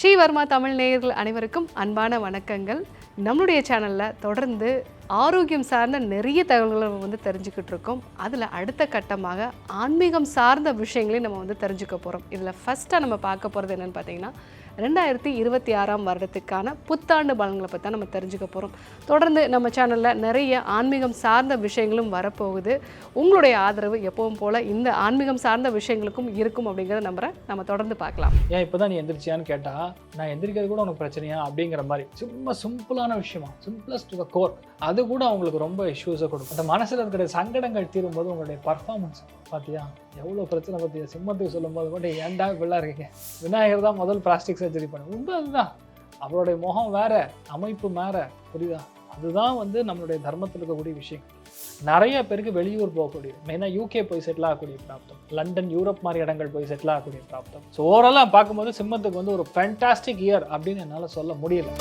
ஸ்ரீவர்மா தமிழ் நேயர்கள் அனைவருக்கும் அன்பான வணக்கங்கள். நம்மளுடைய சேனலில் தொடர்ந்து ஆரோக்கியம் சார்ந்த நிறைய தகவல்களை நம்ம வந்து தெரிஞ்சுக்கிட்டு இருக்கோம். அதில் அடுத்த கட்டமாக ஆன்மீகம் சார்ந்த விஷயங்களையும் நம்ம வந்து தெரிஞ்சுக்க போகிறோம் இதில் ஃபஸ்ட்டாக நம்ம பார்க்க போகிறது என்னென்னு பார்த்தீங்கன்னா ரெண்டாயிரத்தி இருபத்தி ஆறாம் வருடத்துக்கான புத்தாண்டு பலன்களை பற்றி தான் நம்ம தெரிஞ்சுக்க போகிறோம் தொடர்ந்து நம்ம சேனலில் நிறைய ஆன்மீகம் சார்ந்த விஷயங்களும் வரப்போகுது. உங்களுடைய ஆதரவு எப்பவும் போல் இந்த ஆன்மீகம் சார்ந்த விஷயங்களுக்கும் இருக்கும் அப்படிங்கிறத நம்புகிறேன் நம்ம தொடர்ந்து பார்க்கலாம். ஏன் இப்போ தான் நீ எந்திரிச்சியான்னு கேட்டால் நான் எந்திரிக்கிறது கூட உனக்கு பிரச்சனையா? அப்படிங்கிற மாதிரி. சும்மா சிம்பிளான விஷயமா சிம்பிளஸ்ட் த கோர் அது கூட அவங்களுக்கு ரொம்ப இஷ்யூஸை கொடுக்கும். அந்த மனசில் இருக்கிற சங்கடங்கள் தீரும்போது உங்களுடைய பர்ஃபார்மன்ஸ் பார்த்தியா எவ்வளோ பிரச்சனை பார்த்தியா சிம்மத்துக்கு சொல்லும்போது மட்டும் ஏன்டா இப்படிலாம் இருக்கீங்க? விநாயகர் தான் முதல் பிளாஸ்டிக் சர்ஜரி பண்ண உண்மை அதுதான். அவருடைய முகம் வேற அமைப்பு வேற புரியுதா? அதுதான் வந்து நம்மளுடைய தர்மத்தில் இருக்கக்கூடிய விஷயம். நிறைய பேருக்கு வெளியூர் போகக்கூடிய மெயினாக யூகே போய் செட்டில் ஆகக்கூடிய பிராப்தம். லண்டன் யூரோப் மாதிரி இடங்கள் போய் செட்டில் ஆகக்கூடிய பிராப்தம். ஸோ ஓவராலாக பார்க்கும்போது சிம்மத்துக்கு வந்து ஒரு ஃபேண்டாஸ்டிக் இயர் அப்படின்னு என்னால் சொல்ல முடியல.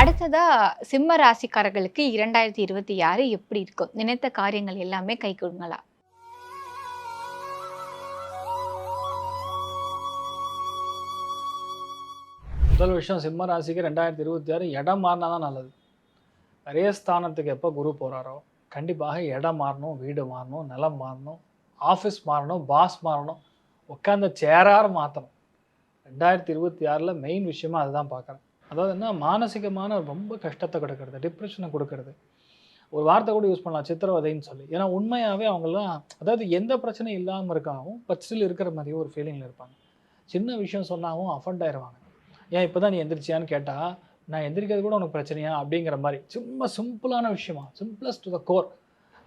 அடுத்ததா சிம்ம ராசிக்காரர்களுக்கு இரண்டாயிரத்தி இருபத்தி ஆறு எப்படி இருக்கும்? நினைத்த காரியங்கள் எல்லாமே கை கொடுங்களா? முதல் விஷயம் சிம்ம ராசிக்கு ரெண்டாயிரத்தி இருபத்தி ஆறு இடம் மாறினா தான் நல்லது. நிறைய ஸ்தானத்துக்கு எப்போ குரு போகிறாரோ கண்டிப்பாக இடம் மாறணும் வீடு மாறணும் நிலம் மாறணும் ஆஃபீஸ் மாறணும் பாஸ் மாறணும் உட்காந்த சேரார் மாற்றணும் ரெண்டாயிரத்தி இருபத்தி ஆறில் மெயின் விஷயமா அதுதான் பார்க்குறேன். அதாவது என்ன? மானசிகமான ரொம்ப கஷ்டத்தை கொடுக்கறது டிப்ரெஷனை கொடுக்கறது. ஒரு வார்த்தை கூட யூஸ் பண்ணலாம் சித்திரவதைன்னு சொல்லி. ஏன்னா உண்மையாகவே அவங்களாம் அதாவது எந்த பிரச்சனையும் இல்லாமல் இருக்காவும் பட் ஸ்டில் இருக்கிற மாதிரியே ஒரு ஃபீலிங்கில் இருப்பாங்க. சின்ன விஷயம் சொன்னாவும் அஃபண்ட் ஆயிடுவாங்க ஏன் இப்போ தான் நீ எந்திரிச்சியான்னு கேட்டால் நான் எந்திரிக்கிறது கூட உனக்கு பிரச்சனையா? அப்படிங்கிற மாதிரி. சும்மா சிம்பிளான விஷயமா. சிம்பிளஸ்ட் த கோர்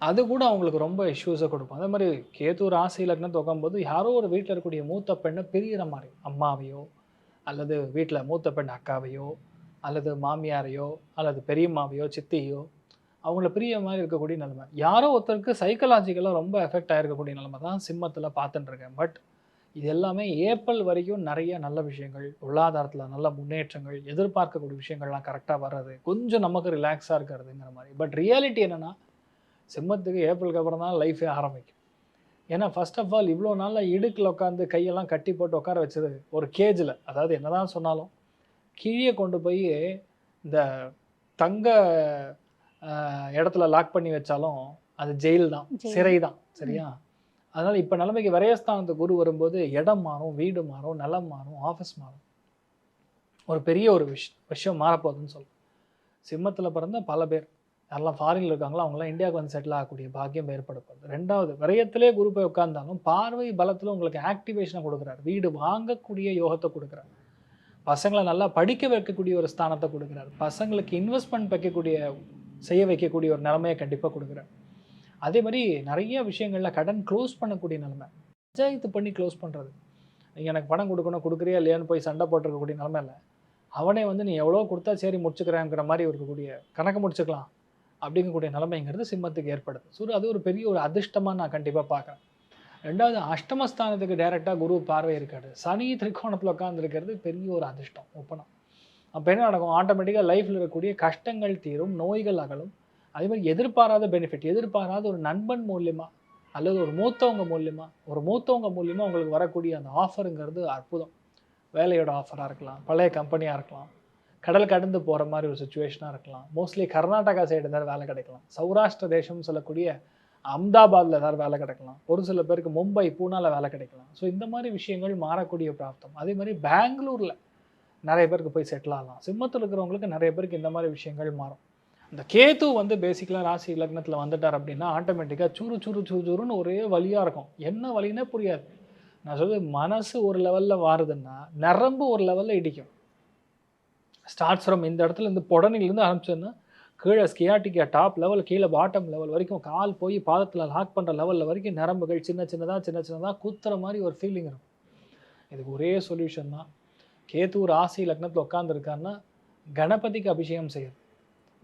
அது கூட அவங்களுக்கு ரொம்ப இஷ்யூஸை கொடுக்கும். அதே மாதிரி கேது ஆசை லக்னத்தை உட்காரும்போது யாரோ ஒரு வீட்டில் இருக்கக்கூடிய மூத்த பெண்ணை பிரியிற மாதிரி. அம்மாவையோ அல்லது வீட்டில் மூத்த பெண் அக்காவையோ அல்லது மாமியாரையோ அல்லது பெரியம்மாவையோ சித்தியோ அவங்கள பிரிய மாதிரி இருக்கக்கூடிய நிலைமை. யாரோ ஒருத்தருக்கு சைக்கலாஜிக்கலாக ரொம்ப எஃபெக்ட் ஆகிருக்கக்கூடிய நிலைமை தான் சிம்மத்தில் பார்த்துட்டுருக்கேன் பட் இது எல்லாமே ஏப்ரல் வரைக்கும் நிறைய நல்ல விஷயங்கள் பொருளாதாரத்தில் நல்ல முன்னேற்றங்கள் எதிர்பார்க்கக்கூடிய விஷயங்கள்லாம் கரெக்டாக வர்றது கொஞ்சம் நமக்கு ரிலாக்ஸாக இருக்கிறதுங்கிற மாதிரி. பட் ரியாலிட்டி என்னென்னா சிம்மத்துக்கு ஏப்ரலுக்கு அப்புறம் தான் லைஃபே ஆரம்பிக்கும். ஏன்னா ஃபர்ஸ்ட் ஆஃப் ஆல் இவ்வளோ நாளில் இடுக்கில் உட்காந்து கையெல்லாம் கட்டி போட்டு உட்கார வச்சது ஒரு கேஜில் அதாவது என்னதான் சொன்னாலும் கீழே கொண்டு போய் இந்த தங்க இடத்துல லாக் பண்ணி வச்சாலும் அது ஜெயில் தான். சிறை தான் சரியா? அதனால் இப்போ நிலைமைக்கு விரயஸ்தானத்து குரு வரும்போது இடம் மாறும் வீடு மாறும் நிலம் மாறும் ஆஃபீஸ் மாறும். ஒரு பெரிய ஒரு விஷ் விஷயம் மாறப்போகுதுன்னு சொல்லும் சிம்மத்தில் பிறந்த பல பேர் யாரெல்லாம் ஃபாரினில் இருக்காங்களோ அவங்களாம் இந்தியாவுக்கு வந்து செட்டில் ஆகக்கூடிய பாக்கியம் ஏற்படப்படுது ரெண்டாவது விரயத்திலே குரு போய் உட்கார்ந்தாலும் பார்வை பலத்தில் உங்களுக்கு ஆக்டிவேஷனை கொடுக்குறாரு. வீடு வாங்கக்கூடிய யோகத்தை கொடுக்குறாரு. பசங்களை நல்லா படிக்க வைக்கக்கூடிய ஒரு ஸ்தானத்தை கொடுக்குறாரு. பசங்களுக்கு இன்வெஸ்ட்மெண்ட் வைக்கக்கூடிய செய்ய வைக்கக்கூடிய ஒரு நிலைமையை கண்டிப்பாக கொடுக்குறாரு. அதே மாதிரி நிறைய விஷயங்களில் கடன் க்ளோஸ் பண்ணக்கூடிய நிலைமை. பஞ்சாயத்து பண்ணி க்ளோஸ் பண்ணுறது நீங்கள் எனக்கு பணம் கொடுக்கணும் கொடுக்குறியா இல்லையான்னு போய் சண்டை போட்டிருக்கக்கூடிய நிலமை இல்லை. அவனே வந்து நீ எவ்வளோ கொடுத்தா சரி முடிச்சுக்கிறேங்கிற மாதிரி இருக்கக்கூடிய கணக்கு முடிச்சுக்கலாம் அப்படிங்கக்கூடிய நிலைமைங்கிறது சிம்மத்துக்கு ஏற்படுது. ஸோ அது ஒரு பெரிய ஒரு அதிர்ஷ்டமாக நான் கண்டிப்பாக பார்க்குறேன். ரெண்டாவது அஷ்டமஸ்தானத்துக்கு டைரெக்டாக குரு பார்வை இருக்காது சனி திரிகோணத்தில் உட்காந்துருக்கிறது பெரிய ஒரு அதிர்ஷ்டம் ஒப்பனம். அப்போ என்ன நடக்கும்? ஆட்டோமேட்டிக்காக லைஃப்பில் இருக்கக்கூடிய கஷ்டங்கள் தீரும் நோய்கள் அகலும். அதே மாதிரி எதிர்பாராத பெனிஃபிட் எதிர்பாராத ஒரு நண்பன் மூலியமாக அல்லது ஒரு மூத்தவங்க மூலியமாக ஒரு மூத்தவங்க மூலியமாக உங்களுக்கு வரக்கூடிய அந்த ஆஃபருங்கிறது அற்புதம். வேலையோட ஆஃபராக இருக்கலாம் பழைய கம்பெனியாக இருக்கலாம் கடல் கடந்து போகிற மாதிரி ஒரு சுச்சுவேஷனாக இருக்கலாம். மோஸ்ட்லி கர்நாடகா சைடு ஏதாவது வேலை கிடைக்கலாம். சௌராஷ்டிர தேசம்னு சொல்லக்கூடிய அம்தாபாத்தில் ஏதாவது வேலை கிடைக்கலாம். ஒரு சில பேருக்கு மும்பை பூனாவில் வேலை கிடைக்கலாம். ஸோ இந்த மாதிரி விஷயங்கள் மாறக்கூடிய பிராப்தம். அதே மாதிரி பெங்களூரில் நிறைய பேருக்கு போய் செட்டில் ஆகலாம். சிம்மத்தில் இருக்கிறவங்களுக்கு நிறைய பேருக்கு இந்த மாதிரி விஷயங்கள் மாறும். இந்த கேது வந்து பேசிக்கலாக ராசி லக்னத்தில் வந்துட்டார் அப்படின்னா ஆட்டோமேட்டிக்காக சுறு சுறு சுறு சுருன்னு ஒரே வலியாக இருக்கும். என்ன வலின்னே புரியாது. நான் சொல்றது மனசு ஒரு லெவலில் வாருதுன்னா நரம்பு ஒரு லெவலில் இடிக்கும். ஸ்டார்ட்ஸ் ஃப்ரம் இந்த இடத்துல இந்த புடனிலேருந்து ஆரம்பிச்சோன்னா கீழே ஸ்கியாட்டிக்கா டாப் லெவல் கீழே பாட்டம் லெவல் வரைக்கும் கால் போய் பாதத்தில் லாக் பண்ணுற லெவலில் வரைக்கும் நரம்புகள் சின்ன சின்னதாக சின்ன சின்னதாக குத்துற மாதிரி ஒரு ஃபீலிங் இருக்கும் இதுக்கு ஒரே சொல்யூஷன் தான். கேத்து ராசி லக்னத்தில் உட்காந்துருக்காருன்னா கணபதிக்கு அபிஷேகம் செய்யறது.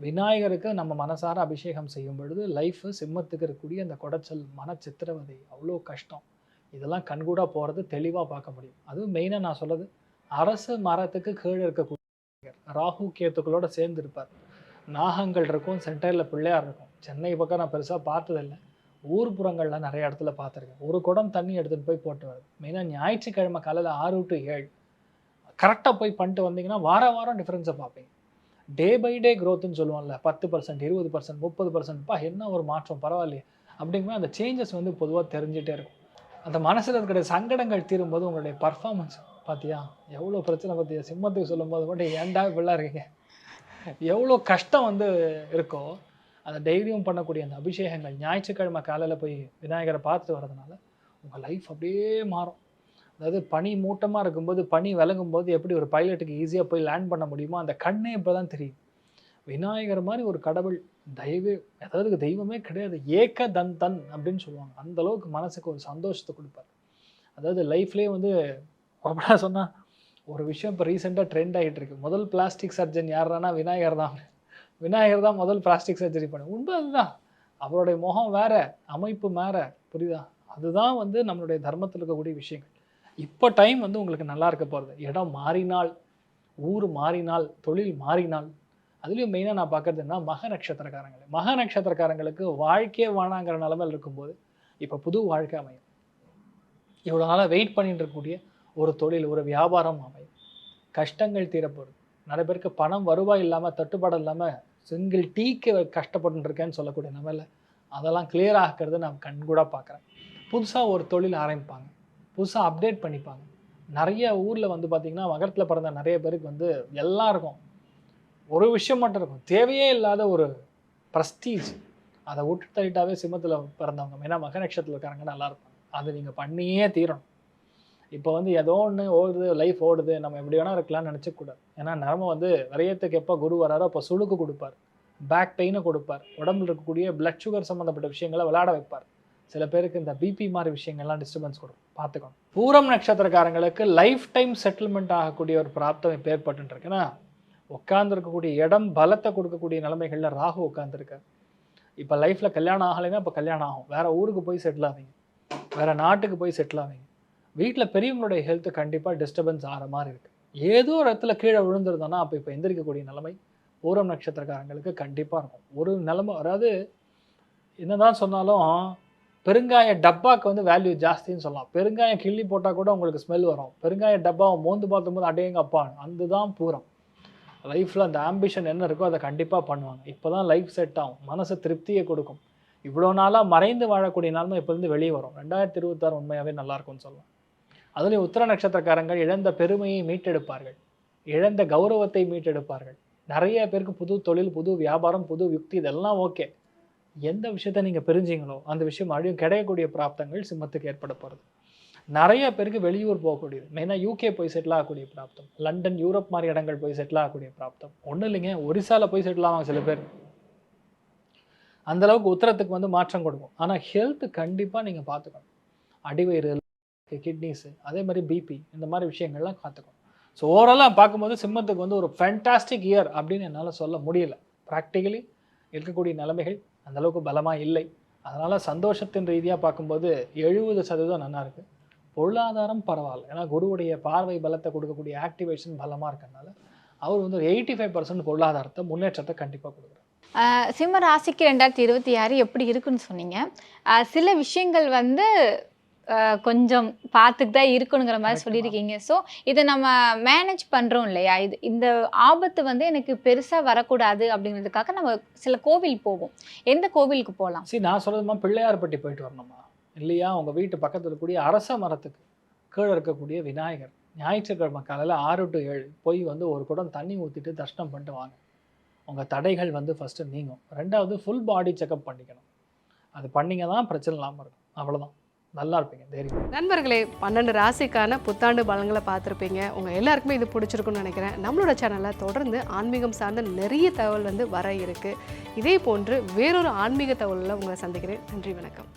விநாயகருக்கு நம்ம மனசார அபிஷேகம் செய்யும் பொழுது லைஃபு சிம்மத்துக்கு இருக்கக்கூடிய அந்த குடைச்சல் மன சித்திரவதை அவ்வளோ கஷ்டம். இதெல்லாம் கண்கூடாக போகிறது தெளிவாக பார்க்க முடியும். அதுவும் மெயினாக நான் சொல்றது அரசு மரத்துக்கு கீழே இருக்கக்கூடிய ராகு கேத்துக்களோட சேர்ந்து இருப்பார். நாகங்கள் இருக்கும் சென்டரில் பிள்ளையார் இருக்கும். சென்னை பக்கம் நான் பெருசாக பார்த்ததில்லை. ஊர்ப்புறங்கள்ல நிறைய இடத்துல பார்த்துருக்கேன். ஒரு குடம் தண்ணி எடுத்துகிட்டு போய் போட்டு வருது மெயினாக ஞாயிற்றுக்கிழமை காலையில் ஆறு டு ஏழு கரெக்டாக போய் பண்ணிட்டு வந்தீங்கன்னா வார வாரம் டிஃப்ரென்ஸை பார்ப்பீங்க. டே பை டே க்ரோத்துன்னு சொல்லுவோம்ல பத்து பர்சன்ட் இருபது பர்சன்ட் முப்பது பர்சன்ட்ப்பா என்ன ஒரு மாற்றம் பரவாயில்லையே. அப்படிங்கும்போது அந்த சேஞ்சஸ் வந்து பொதுவாக தெரிஞ்சிட்டே இருக்கும். அந்த மனசில் இருக்கிற சங்கடங்கள் தீரும்போது உங்களுடைய பர்ஃபார்மன்ஸ் பார்த்தியா எவ்வளோ பிரச்சனை பார்த்தியா சிம்மத்துக்கு சொல்லும்போது மட்டும் ஏன்டா இப்படிலாம் இருக்கீங்க? எவ்வளோ கஷ்டம் வந்து இருக்கோ அந்த தைரியம் பண்ணக்கூடிய அந்த அபிஷேகங்கள் ஞாயிற்றுக்கிழமை காலையில் போய் விநாயகரை பார்த்துட்டு வரதுனால உங்கள் லைஃப் அப்படியே மாறும். அதாவது பனி மூட்டமாக இருக்கும்போது பனி விலகும் போது எப்படி ஒரு பைலட்டுக்கு ஈஸியாக போய் லேண்ட் பண்ண முடியுமோ அந்த கண்ணே இப்போ தான் தெரியும். விநாயகர் மாதிரி ஒரு கடவுள் தெய்வ அதாவது தெய்வமே கிடையாது. ஏக்க தன் தன் அப்படின்னு சொல்லுவாங்க. அந்த அளவுக்கு மனசுக்கு ஒரு சந்தோஷத்தை கொடுப்பார். அதாவது லைஃப்லேயே வந்து அப்படின்னா சொன்னால் ஒரு விஷயம் இப்போ ரீசெண்டாக ட்ரெண்ட் ஆகிட்டு இருக்கு. முதல் பிளாஸ்டிக் சர்ஜன் யாருன்னா விநாயகர் தான். விநாயகர் தான் முதல் பிளாஸ்டிக் சர்ஜரி பண்ண உண்மை அதுதான். அவருடைய முகம் வேற அமைப்பு வேற புரியுதா? அதுதான் வந்து நம்மளுடைய தர்மத்தில் இருக்கக்கூடிய விஷயங்கள். இப்போ டைம் வந்து உங்களுக்கு நல்லா இருக்க போகிறது இடம் மாறினால் ஊர் மாறினால் தொழில் மாறினால் அதுலேயும் மெயினாக நான் பார்க்கறது என்ன மக நட்சத்திரக்காரங்கள். மக நட்சத்திரக்காரங்களுக்கு வாழ்க்கையே வேணாங்கிற நிலமையில் இருக்கும்போது இப்போ புது வாழ்க்கை அமையும். இவ்வளோ நாளாக வெயிட் பண்ணிட்டு இருக்கக்கூடிய ஒரு தொழில் ஒரு வியாபாரம் அமையும். கஷ்டங்கள் தீரப்போகுது. நிறைய பேருக்கு பணம் வருவாய் இல்லாமல் தட்டுப்பாடு இல்லாமல் சிங்கிள் டீக்கு கஷ்டப்பட்டு இருக்கேன்னு சொல்லக்கூடிய நிலமையில் அதெல்லாம் கிளியர் ஆகிறது நான் கண்கூட பார்க்குறேன். புதுசாக ஒரு தொழில் ஆரம்பிப்பாங்க. புதுசாக அப்டேட் பண்ணிப்பாங்க. நிறைய ஊரில் வந்து பார்த்திங்கன்னா மகரத்தில் பிறந்த நிறைய பேருக்கு வந்து எல்லாம் இருக்கும். ஒரு விஷயம் மட்டும் இருக்கும். தேவையே இல்லாத ஒரு ப்ரஸ்டீஜ் அதை விட்டு தள்ளிட்டாவே சிம்மத்தில் பிறந்தவங்க ஏன்னா மக நட்சத்திரத்தில் இருக்காங்க நல்லா இருக்கும் அதை நீங்கள் பண்ணியே தீரணும். இப்போ வந்து ஏதோ ஒன்று ஓடுது லைஃப் ஓடுது நம்ம எப்படி வேணால் இருக்கலாம்னு நினச்சக்கூடாது ஏன்னா நரம்பு வந்து விரயத்துக்கு எப்போ குரு வராரோ அப்போ சுளுக்கு கொடுப்பார். பேக் பெயினை கொடுப்பார். உடம்புல இருக்கக்கூடிய பிளட் சுகர் சம்மந்தப்பட்ட விஷயங்களை விளையாட வைப்பார். சில பேருக்கு இந்த பிபி மாதிரி விஷயங்கள்லாம் டிஸ்டர்பன்ஸ் கொடுக்கும். பார்த்துக்கணும் பூரம் நட்சத்திரக்காரங்களுக்கு லைஃப் டைம் செட்டில்மெண்ட் ஆகக்கூடிய ஒரு பிராப்தம் இப்போ ஏற்பட்டு உட்காந்துருக்கக்கூடிய இடம் பலத்தை கொடுக்கக்கூடிய நிலைமைகளில் ராகு உட்காந்துருக்காரு இப்போ லைஃப்பில் கல்யாணம் ஆகலைன்னா இப்போ கல்யாணம் ஆகும். வேறு ஊருக்கு போய் செட்டில் ஆவீங்க. வேறு நாட்டுக்கு போய் செட்டில் ஆவீங்க. வீட்டில் பெரியவங்களுடைய ஹெல்த் கண்டிப்பாக டிஸ்டர்பன்ஸ் ஆகிற மாதிரி இருக்குது ஏதோ ஒரு இடத்துல கீழே விழுந்துருந்தோன்னா அப்போ இப்போ எந்திரிக்கக்கூடிய நிலைமை பூரம் நட்சத்திரக்காரங்களுக்கு கண்டிப்பாக இருக்கும். ஒரு நிலைமை அதாவது என்னதான் சொன்னாலும் பெருங்காய டப்பாக்கு வந்து வேல்யூ ஜாஸ்தின்னு சொல்லலாம். பெருங்காயம் கிள்ளி போட்டால் கூட உங்களுக்கு ஸ்மெல் வரும். பெருங்காய டப்பாவை மோந்து பார்க்கும்போது அடேங்க அப்பா அதுதான் பூரம். லைஃப்பில் அந்த ஆம்பிஷன் என்ன இருக்கோ அதை கண்டிப்பாக பண்ணுவாங்க. இப்போ தான் லைஃப் செட் ஆகும். மனசு திருப்தியை கொடுக்கும். இவ்வளோ நாளாக மறைந்து வாழக்கூடிய நாளும் இப்போலேருந்து வெளியே வரும். ரெண்டாயிரத்தி இருபத்தாறு உண்மையாகவே நல்லா இருக்கும்னு சொல்லலாம். அதுலேயும் உத்தர நட்சத்திரக்காரங்கள் இழந்த பெருமையை மீட்டெடுப்பார்கள். இழந்த கௌரவத்தை மீட்டெடுப்பார்கள். நிறைய பேருக்கு புது தொழில் புது வியாபாரம் புது யுக்தி இதெல்லாம் ஓகே எந்த விஷயத்த நீங்கள் பிரிஞ்சிங்களோ அந்த விஷயம் மறுபடியும் கிடைக்கக்கூடிய பிராப்தங்கள் சிம்மத்துக்கு ஏற்பட போகிறது நிறைய பேருக்கு வெளியூர் போகக்கூடியது. மெயினாக யூகே போய் செட்டில் ஆகக்கூடிய பிராப்தம். லண்டன் யூரோப் மாதிரி இடங்கள் போய் செட்டில் ஆகக்கூடிய பிராப்தம். ஒன்றும் இல்லைங்க ஒரிசால போய் செட்டில் ஆவாங்க சில பேர். அந்த அளவுக்கு உத்தரத்துக்கு வந்து மாற்றம் கொடுக்கும். ஆனால் ஹெல்த் கண்டிப்பாக நீங்கள் பார்த்துக்கணும். அடிவயிறு கிட்னிஸு அதே மாதிரி பிபி இந்த மாதிரி விஷயங்கள்லாம் பார்த்துக்கணும். ஸோ ஓவராலாக பார்க்கும்போது சிம்மத்துக்கு வந்து ஒரு ஃபேண்டாஸ்டிக் இயர் அப்படின்னு என்னால் சொல்ல முடியல. ப்ராக்டிக்கலி இருக்கக்கூடிய நிலைமைகள் அந்தளவுக்கு பலமாக இல்லை. அதனால் சந்தோஷத்தின் ரீதியாக பார்க்கும்போது எழுபது சதவீதம் நல்லா இருக்குது பொருளாதாரம் பரவாயில்ல. ஏன்னா குருவுடைய பார்வை பலத்தை கொடுக்கக்கூடிய ஆக்டிவேஷன் பலமாக இருக்கறனால அவர் வந்து ஒரு எயிட்டி ஃபைவ் பர்சன்ட் பொருளாதாரத்தை முன்னேற்றத்தை கண்டிப்பாக கொடுக்குறாரு. சிம்ம ராசிக்கு ரெண்டாயிரத்தி இருபத்தி ஆறு எப்படி இருக்குன்னு சொன்னீங்க. சில விஷயங்கள் வந்து கொஞ்சம் பார்த்துட்டு தான் இருக்கணுங்கிற மாதிரி சொல்லியிருக்கீங்க. ஸோ இதை நம்ம மேனேஜ் பண்ணுறோம் இல்லையா? இது இந்த ஆபத்து வந்து எனக்கு பெருசாக வரக்கூடாது அப்படிங்கிறதுக்காக நம்ம சில கோவில் போவோம். எந்த கோவிலுக்கு போகலாம்? சரி நான் சொல்கிறதுமா பிள்ளையார்பட்டி போயிட்டு வரணுமா? இல்லையா? உங்கள் வீட்டு பக்கத்தில் இருக்கக்கூடிய அரச மரத்துக்கு கீழே இருக்கக்கூடிய விநாயகர். ஞாயிற்றுக்கிழமை காலையில் ஆறு டு ஏழு போய் வந்து ஒரு குடம் தண்ணி ஊற்றிட்டு தர்ஷனம் பண்ணிட்டு வாங்க. உங்கள் தடைகள் வந்து ஃபஸ்ட்டு நீங்கும். ரெண்டாவது ஃபுல் பாடி செக்கப் பண்ணிக்கணும். அது பண்ணிங்க தான் பிரச்சனை இல்லாமல் இருக்கும். அவ்வளோதான் நல்லா இருப்பீங்க தைரியம். நண்பர்களே பன்னெண்டு ராசிக்கான புத்தாண்டு பலன்களை பார்த்துருப்பீங்க. உங்கள் எல்லாருக்குமே இது பிடிச்சிருக்குன்னு நினைக்கிறேன். நம்மளோட சேனலில் தொடர்ந்து ஆன்மீகம் சார்ந்த நிறைய தகவல் வந்து வர இருக்குது இதே போன்று வேறொரு ஆன்மீக தகவலில் உங்களை சந்திக்கிறேன். நன்றி வணக்கம்.